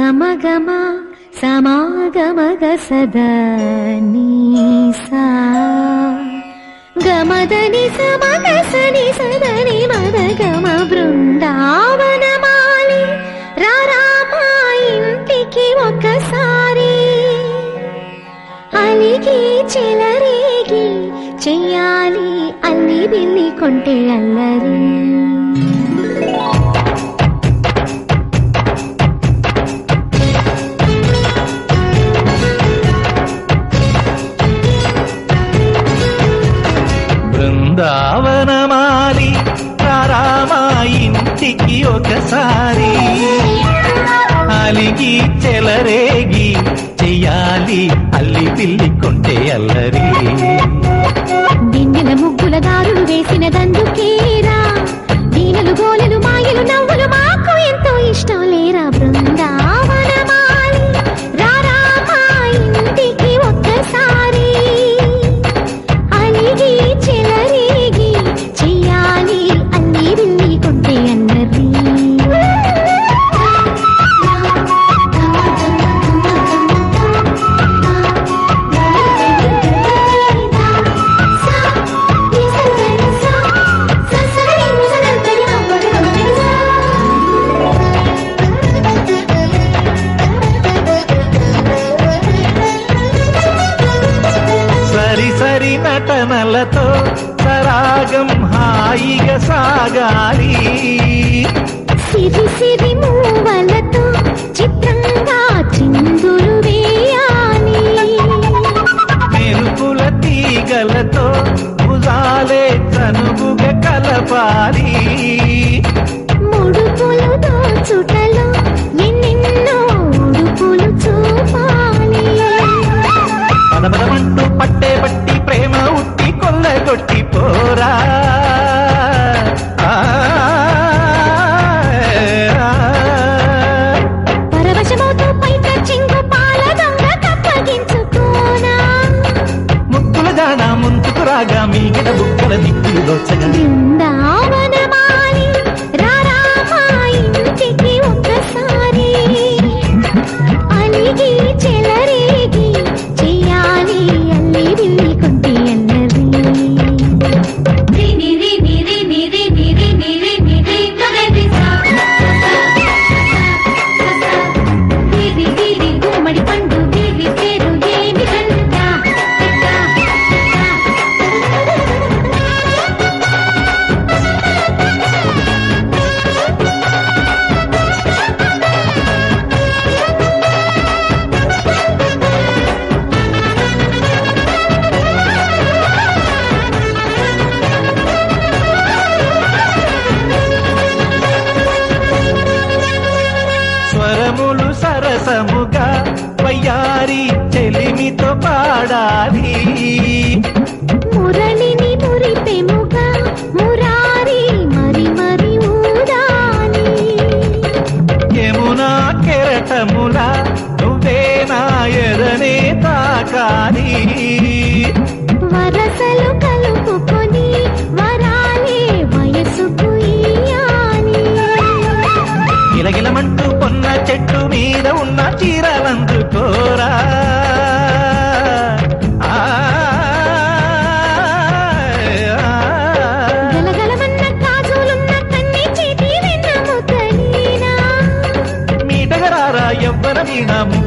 గమగమ సమాగమగ సదా నీసా. గమదని సమగసని సదని మద గమ బృందావనమాలి రారామా ఇంటికి ఒకసారి అలిగి చెలరేగి చెయ్యాలి అల్లి బిల్లి కొంటే అల్లరి. ఒకసారి అలిగి చెలరేగి చెయ్యాలి అల్లి పిల్లి కొంటే అల్లరి. దిండిన ముగ్గుల దారులు వేసిన దందుకేరా నటనలతో సరాగం హాయిగా సాగాలి. సిరి సిరి మూవలతో చిత్రంగా చిందులు వేయాలి. మెరుపుల తీగలతో భుజాలే చనువుగా కలపాలి. ముడుపులు దోచుటలో ఎన్నెన్నో ఉడుపులు చూపాలి. పదపదమంటూ 在这里 பாடாதீ. ఎవ్వర